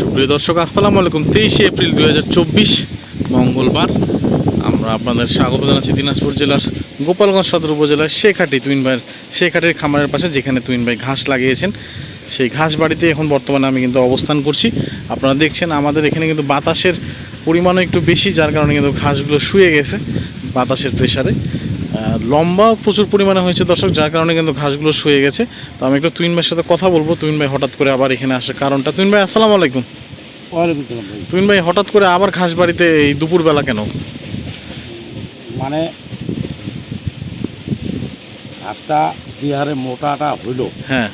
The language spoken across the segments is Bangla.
সুপ্রিয় দর্শক, আসসালামু আলাইকুম। তেইশে এপ্রিল দুই হাজার চব্বিশ, মঙ্গলবার। আমরা আপনাদের স্বাগত জানাচ্ছি দিনাজপুর জেলার গোপালগঞ্জ সদর উপজেলার শেখাটি তুইন ভাইয়ের শেখাটির খামারের পাশে, যেখানে তুইন ভাই ঘাস লাগিয়েছেন। সেই ঘাস বাড়িতে এখন বর্তমানে আমি কিন্তু অবস্থান করছি। আপনারা দেখছেন, আমাদের এখানে কিন্তু বাতাসের পরিমাণও একটু বেশি, যার কারণে কিন্তু ঘাসগুলো শুয়ে গেছে বাতাসের প্রেশারে। লম্বা প্রচুর পরিমাণে হয়েছে দর্শক যার কারণে কিন্তু ঘাসগুলো শুয়ে গেছে। তো আমি একটু তুইন ভাইয়ের সাথে কথা বলব। তুইন ভাই হঠাৎ করে আবার এখানে আসার কারণটা। তুইন ভাই আসসালামু আলাইকুম। ওয়ালাইকুম সালাম ভাই। তুইন ভাই হঠাৎ করে আবার ঘাস বাড়িতে এই দুপুরবেলা কেন? মানে ঘাসটা যে হারে মোটাটা হইল হ্যাঁ।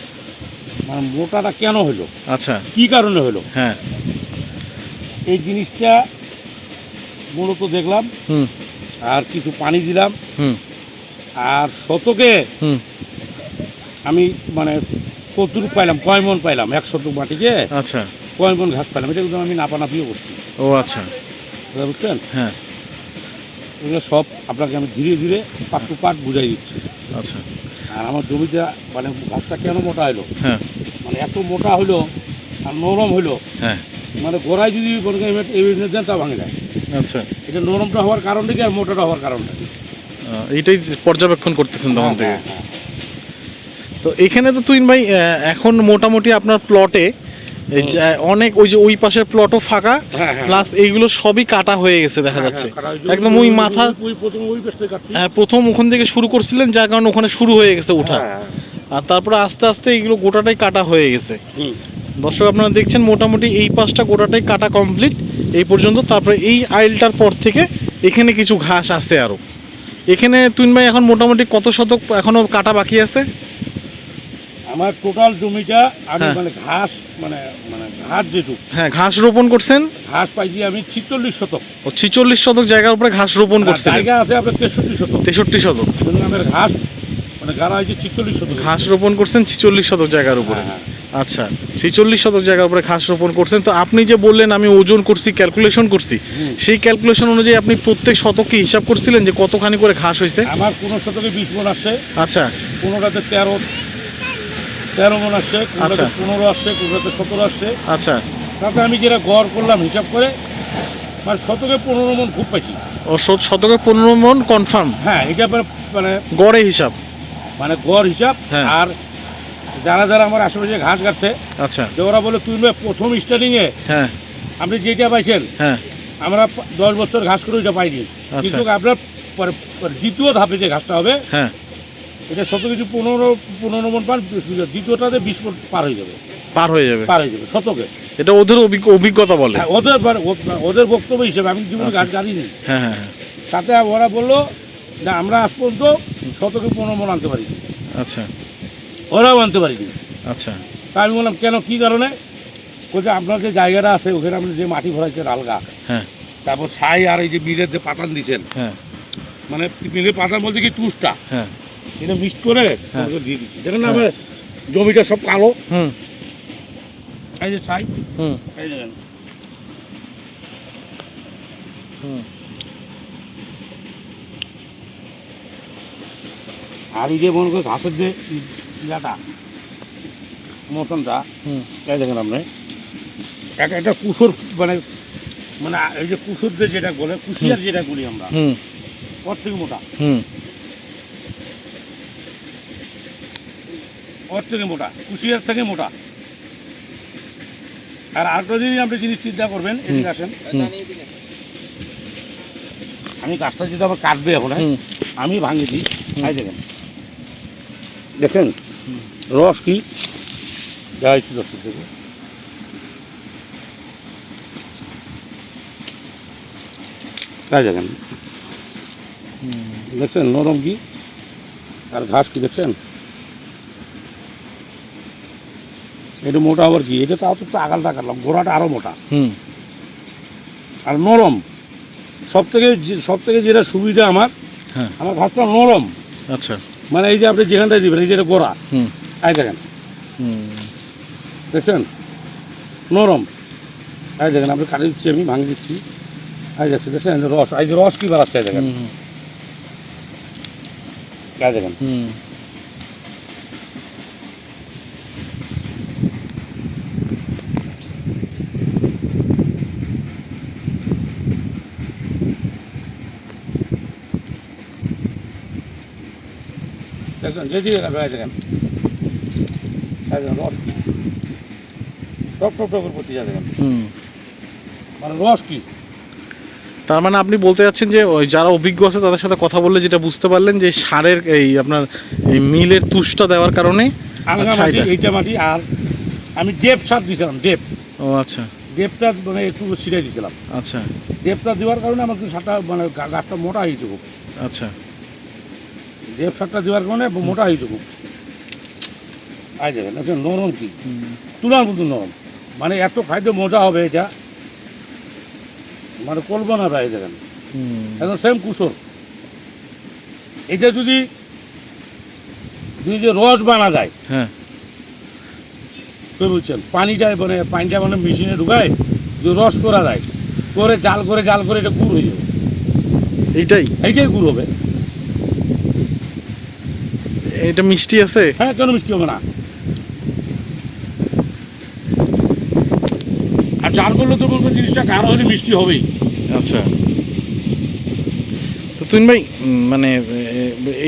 মানে মোটাটা কেন হইল? আচ্ছা। কি কারণে হইল? হ্যাঁ। এই জিনিসটা মূলত দেখলাম। হুম। আর কিছু পানি দিলাম। হুম। আর শতকে আমি মানে কতটুকু পাইলাম কয় মন পাইলাম? এক শতক মাটিকে আচ্ছা। কয় মন ঘাস পাইলাম? এটা কিন্তু আমি নাপানাপিও করছি। ও আচ্ছা। বুঝছেন? হ্যাঁ। এগুলো সব আপনাকে আমি ধীরে ধীরে পাট টু পাট বুঝাই দিচ্ছি। আচ্ছা। আর আমার জমিতে মানে ঘাসটা কেন মোটা হলো হ্যাঁ। মানে এত মোটা হলো আর নরম হলো হ্যাঁ। মানে গোড়ায় যদি দেন তা ভাঙে যায়। আচ্ছা। এটা নরমটা হওয়ার কারণটা কি আর মোটাটা হওয়ার কারণটা কি? আহ, এইটাই পর্যবেক্ষণ করতেছেন তখন হ্যাঁ, থেকে। হ্যাঁ, হ্যাঁ। তো এখানে তো তুইন ভাই এখন মোটামুটি আপনার প্লটে অনেক ওই যে ওই পাশের প্লটও ফাঁকা। প্লাস এইগুলো সবই কাটা হয়ে গেছে দেখা যাচ্ছে। একদম ওই মাথা। হ্যাঁ প্রথম ওখান থেকে শুরু করছিলেন যার কারণে ওখানে শুরু হয়ে গেছে ওঠা হ্যাঁ, আর তারপরে আস্তে আস্তে এইগুলো গোটাটাই কাটা হয়ে গেছে। দর্শক আপনারা দেখছেন মোটামুটি এই পাশটা গোটাটাই কাটা কমপ্লিট এই পর্যন্ত তারপরে এই আইলটার পর থেকে এখানে কিছু ঘাস আছে আরও। এখানে তুইন ভাই এখন মোটামুটি কত শতক এখনও কাটা বাকি আছে? আমার টোটাল জমিটা আমি হ্যাঁ। মানে ঘাস মানে মানে ঘাস যেটুক হ্যাঁ ঘাস রোপণ করছেন? ঘাস পাইছি আমি ছিচল্লিশ শতক। ও ছিচল্লিশ শতক জায়গার উপরে ঘাস রোপণ আর করছিলেন? জায়গা আছে আপনার তেষট্টি শতক। তেষট্টি শতক। আমার ঘাস মানে গাড়া হয়েছে ছিচল্লিশ শতক। ঘাস রোপণ করছেন ছিচল্লিশ শতক জায়গার উপরে। হ্যাঁ, আচ্ছা ছিচল্লিশ শতক জায়গার উপরে ঘাস রোপণ করছেন। তো আপনি যে বললেন আমি ওজন করছি ক্যালকুলেশন করছি সেই ক্যালকুলেশন অনুযায়ী আপনি প্রত্যেক শতককে হিসাব করছিলেন যে কতখানি করে ঘাস হয়েছে? আমার কোনো শতকে বিশ মন আসছে। আচ্ছা। কোনোটাতে তেরো তেরো মন আসছে কোনোটাতে আচ্ছা। পনেরো আসছে কোনোটাতে সতেরো আসছে। আচ্ছা। তাতে আমি যেটা গড় করলাম হিসাব করে মানে শতকে পনেরো মন খুব পাইছি ও শত- শতকে পনেরো মন কনফার্ম হ্যাঁ এটা মানে- মানে গড়ে হিসাব। মানে গড় হিসাব হ্যাঁ। আর যারা যারা আমার আশেপাশে ঘাস কাটছে আচ্ছা। যে ওরা বলে তুই নয় প্রথম স্টার্টিংয়ে হ্যাঁ। আপনি যেটা পাইছেন হ্যাঁ। আমরা দশ বছর ঘাস করে ওইটা পাইনি। কিন্তু আপনার পরে পরে দ্বিতীয় ধাপে যে ঘাসটা হবে হ্যাঁ। এটা শত কিছু পনেরো পনেরো মন পান দ্বিতীয়টাতে বিশ মন পার হয়ে যাবে। পার হয়ে যাবে। পার হয়ে যাবে শতকে। এটা ওদের অভিজ্ঞ- অভিজ্ঞতা বলে। হ্যাঁ, ওদের ওদের বক্তব্য হিসেবে আমি জীবনে আচ্ছা। ঘাস গাড়িনি। হ্যাঁ হ্যাঁ হ্যাঁ। তাতে ওরা বলল যে আমরা আজ পর্যন্ত শতকে পনেরো মন আনতে পারিনি। আচ্ছা। ওরাও আনতে পারিনি। আচ্ছা। তা আমি বললাম কেন? কী কারণে? বলছে আপনার যে জায়গাটা আছে ওখানে আপনি যে মাটি ভরাইছেন আলগা হ্যাঁ। তারপর ছাই আর এই যে মিলের যে পাতান দিছেন হ্যাঁ। মানে বিলের পাতান বলতে কি তুষটা? হ্যাঁ। এটা মিক্সড করে হ্যাঁ। দিয়ে দিচ্ছি। দেখেন না আমার জমিটা সব কালো। হুম। এই যে ছাই হুম। এই দেখেন। হুম। আর এই যে মনে করে ঘাসের যে ইয়াটা মৌসুমটা। এই দেখেন আপনি। একটা একটা কুসুর মানে মানে এই যে কুসুর যে যেটা বলে কুশিয়ার যেটা বলি আমরা ওর থেকে মোটা। ওর থেকে মোটা কুশিয়ার থেকে মোটা। আর আরেকটা যদি আপনি জিনিস চিন্তা করবেন এদিকে আসেন। আমি গাছটা যদি আবার কাটবে এখন আমি ভাঙিয়ে দিই। দেখেন। দেখেন রস কি দেওয়া হচ্ছে দশ থেকে দেখেন। দেখছেন নরম কি আর ঘাস কি দেখছেন? এটা মোটা আবার কি এটা তাও তো একটু আগালটা কাটলাম গোড়াটা আরও মোটা। হুম। আর নরম সব থেকে সব থেকে যেটা সুবিধা আমার হ্যাঁ। আমার ঘাসটা নরম। আচ্ছা। মানে এই যে আপনি যেখানটায় দিবেন এই যে এটা গোড়া। আয় দেখেন। দেখছেন? নরম। আই দেখেন আপনি কাটি দিচ্ছি আমি, ভাঙি দিচ্ছি। আয় দেখছি দেখছেন? রস আই যে রস কি বাড়াচ্ছে আয় দেখেন। আয় দেখেন। দেখছেন? যেদিকে দেখেন। রস কি? টপ টপ টপের প্রতি দেখেন মানে রস কি? তার মানে আপনি বলতে যাচ্ছেন যে ওই যারা অভিজ্ঞ আছে তাদের সাথে কথা বললে যেটা বুঝতে পারলেন যে সারের এই আপনার এই মিলের তুষটা দেওয়ার কারণে। এইটা মাটি আর আমি ডেপ সার দিয়েছিলাম ডেপ। ও আচ্ছা। ডেপটা মানে একটু ছিটাই দিয়েছিলাম আচ্ছা। ডেপটা দেওয়ার কারণে আমার সারটা মানে গাছটা মোটা হয়েছে খুব। আচ্ছা। ডেপ সারটা দেওয়ার কারণে মোটা হয়েছে খুব। আই দেখেন আচ্ছা নরম কি? তুলার মতো নরম। মানে এত খাইতে মজা হবে এটা। মানে কল্পনা ভাই দেখেন। একদম সেম কুসর এটা যদি যদি যে রস বানা যায় হ্যাঁ। তো বুঝছেন পানিটা মানে পানিটা মানে মেশিনে ঢুকায় যে রস করা যায় করে জাল করে জাল করে এটা গুড় হয়ে যাবে। এইটাই? এইটাই গুড় হবে। এটা মিষ্টি আছে? হ্যাঁ কেন মিষ্টি হবে না? জাল করলে তো বলব জিনিসটা গাঢ় হলে মিষ্টি হবেই। আচ্ছা। তো তুইন ভাই মানে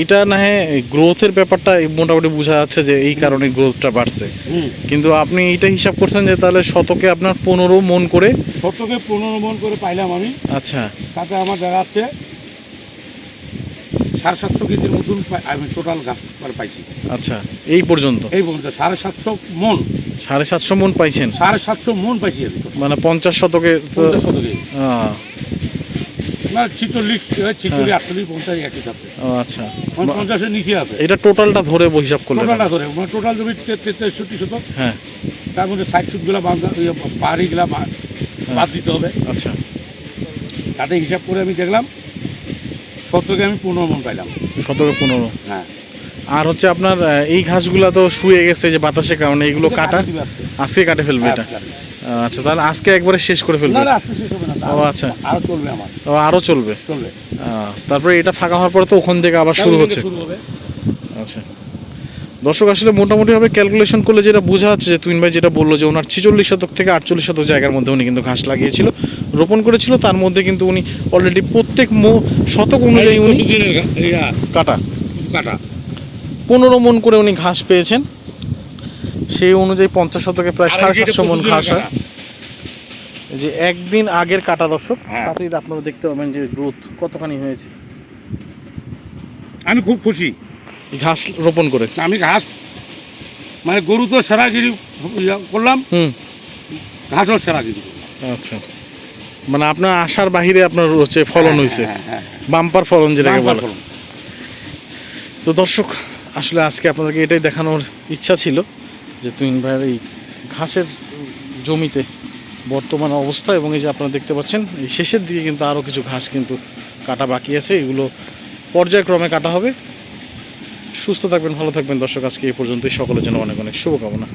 এইটা না হয় গ্রোথের ব্যাপারটা মোটামুটি বোঝা যাচ্ছে যে এই কারণে গ্রোথটা বাড়ছে। কিন্তু আপনি এইটা হিসাব করছেন যে তাহলে শতকে আপনার পনেরো মন করে শতকে পনেরো মন করে পাইলাম আমি। আচ্ছা। তাতে আমার দেখা যাচ্ছে সাড়ে সাতশো কেজির মতন আমি টোটাল গাছ পাইছি। আচ্ছা এই পর্যন্ত? এই পর্যন্ত সাড়ে সাতশো মন। সাড়ে সাতশো মন পাইছেন? সাড়ে সাতশো মন পাইছি আমি মানে পঞ্চাশ শতকে পঞ্চাশ শতকে। আহ, না ছিচল্লিশ ছিচল্লিশ আটচল্লিশ পঞ্চাশ একই থাকছে আচ্ছা। মানে পঞ্চাশের নিচে আছে। এটা টোটালটা ধরে হিসাব করলেন টোটালটা ধরে মানে টোটাল জমি তেষট্টি শতক। হ্যাঁ। তার মধ্যে ষাট সুটগুলো পাহাড়িগুলা বা- বাদ দিতে হবে। আচ্ছা। তাতে হিসাব করে আমি দেখলাম শতকে আমি পনেরো মন পাইলাম। শতকে পনেরো হ্যাঁ। আর হচ্ছে আপনার এই ঘাসগুলা তো শুয়ে গেছে যে বাতাসের কারণে এইগুলো কাটা? আজকে। কাটে ফেলবে এটা? আচ্ছা তাহলে আজকে একবারে শেষ করে ফেলবে? ও, আচ্ছা। আরও চলবে আমার। ও আরও চলবে? চলবে। তারপরে এটা ফাঁকা হওয়ার পরে তো ওখান থেকে আবার শুরু হচ্ছে। আচ্ছা। দর্শক আসলে মোটামুটিভাবে ক্যালকুলেশন করলে যেটা বোঝা যাচ্ছে যে তুইন ভাই যেটা বলল যে ওনার ছিচল্লিশ শতক থেকে আটচল্লিশ শতক জায়গার মধ্যে উনি কিন্তু ঘাস লাগিয়েছিল রোপণ করেছিল তার মধ্যে কিন্তু উনি অলরেডি প্রত্যেক মো- শতক অনুযায়ী উনি কাটা। কাটা। পনেরো মন করে উনি ঘাস পেয়েছেন। সেই অনুযায়ী পঞ্চাশ শতকে প্রায় সাড়ে সাতশো মন ঘাস হয়। যে একদিন আগের কাটা দর্শক হ্যাঁ। তাতেই আপনারা দেখতে পাবেন যে গ্রোথ কতখানি হয়েছে। আমি খুব খুশি। ঘাস রোপণ করে। আমি ঘাস মানে গরু তো সেরাগিরি করলাম। হুম। ঘাসও সেরাগিরি আচ্ছা। মানে আপনার আশার বাহিরে আপনার হচ্ছে ফলন হয়েছে হ্যাঁ, হ্যাঁ, বাম্পার ফলন যেটাকে বলে। তো দর্শক আসলে আজকে আপনাদেরকে এটাই দেখানোর ইচ্ছা ছিল যে তুইন ভাইয়ের এই ঘাসের জমিতে বর্তমান অবস্থা এবং এই যে আপনারা দেখতে পাচ্ছেন, এই শেষের দিকে কিন্তু আরও কিছু ঘাস কিন্তু কাটা বাকি আছে। এগুলো পর্যায়ক্রমে কাটা হবে। সুস্থ থাকবেন, ভালো থাকবেন। দর্শক, আজকে এই পর্যন্তই। সকলের জন্য অনেক অনেক শুভকামনা।